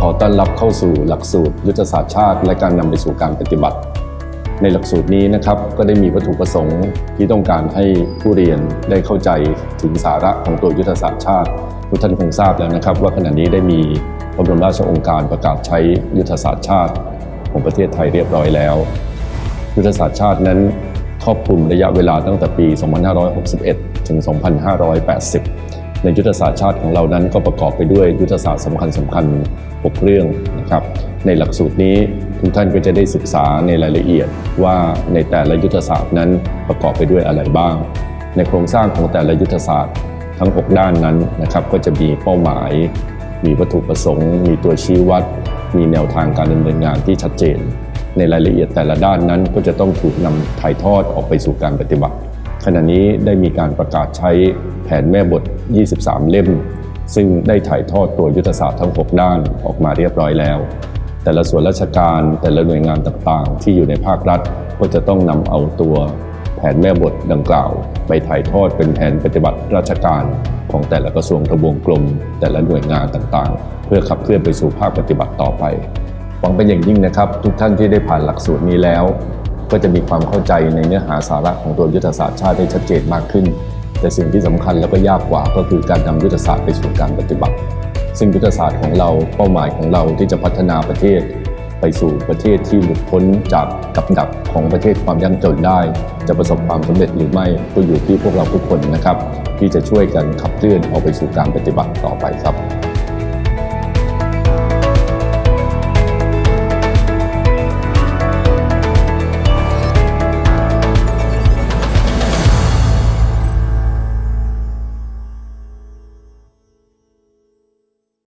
ขอต้อนรับเข้าสู่หลักสูตร ยุทธศาสตร์ชาติ และการนำไปสู่การปฏิบัติ ในหลักสูตรนี้นะครับก็ได้มีวัตถุประสงค์ที่ต้องการให้ผู้เรียนได้เข้าใจถึงสาระของตัวยุทธศาสตร์ชาติทุกท่านคงทราบแล้วนะครับ ว่าขณะนี้ได้มีพระบรมราชองค์การประกาศใช้ยุทธศาสตร์ชาติ ของประเทศไทยเรียบร้อยแล้ว ยุทธศาสตร์ชาตินั้นครอบคลุมระยะเวลาตั้งแต่ปี 2561 ถึง 2580 ในยุทธศาสตร์ชาติของเรานั้นก็ประกอบไปด้วยยุทธศาสตร์สำคัญสำคัญ6เรื่องนะครับ ในหลักสูตรนี้ทุกท่านก็จะได้ศึกษาในรายละเอียดว่าในแต่ละยุทธศาสตร์นั้นประกอบไปด้วยอะไรบ้าง ในโครงสร้างของแต่ละยุทธศาสตร์ทั้ง 6 ด้านนั้นนะครับ ก็จะมีเป้าหมาย มีวัตถุประสงค์ มีตัวชี้วัด มีแนวทางการดำเนินงานที่ชัดเจน ในรายละเอียดแต่ละด้านนั้นก็จะต้องถูกนำถ่ายทอดออกไปสู่การปฏิบัติ ขณะนี้ได้มีการประกาศใช้แผนแม่บท 23 เล่ม ซึ่งได้ถ่ายทอดตัวยุทธศาสตร์ทั้ง 6 ด้านออกมาเรียบร้อยแล้ว แต่ละส่วนราชการแต่ละหน่วยงานต่างๆ ที่อยู่ในภาครัฐ ก็จะต้องนำเอาตัวแผนแม่บทดังกล่าว ไปถ่ายทอดเป็นแผนปฏิบัติราชการของแต่ละกระทรวงทบวงกลม แต่ละหน่วยงานต่างๆ เพื่อขับเคลื่อนไปสู่ภาคปฏิบัติต่อไปหวังเป็นอย่างยิ่งนะครับ ทุกท่านที่ได้ผ่านหลักสูตรนี้แล้ว ก็จะมีความเข้าใจในเนื้อหาสาระของตัวยุทธศาสตร์ชาติได้ชัดเจนมากขึ้น แต่สิ่งที่สำคัญแล้วก็ยากกว่าก็คือการนำยุทธศาสตร์ไปสู่การปฏิบัติ ซึ่งยุทธศาสตร์ของเราเป้าหมายของเราที่จะพัฒนาประเทศ ไปสู่ประเทศที่หลุดพ้นจากกับดักของประเทศความยากจนได้ จะประสบความสำเร็จหรือไม่ก็อยู่ที่พวกเราทุกคนนะครับ ที่จะช่วยกันขับเคลื่อนออกไปสู่การปฏิบัติต่อไปครับ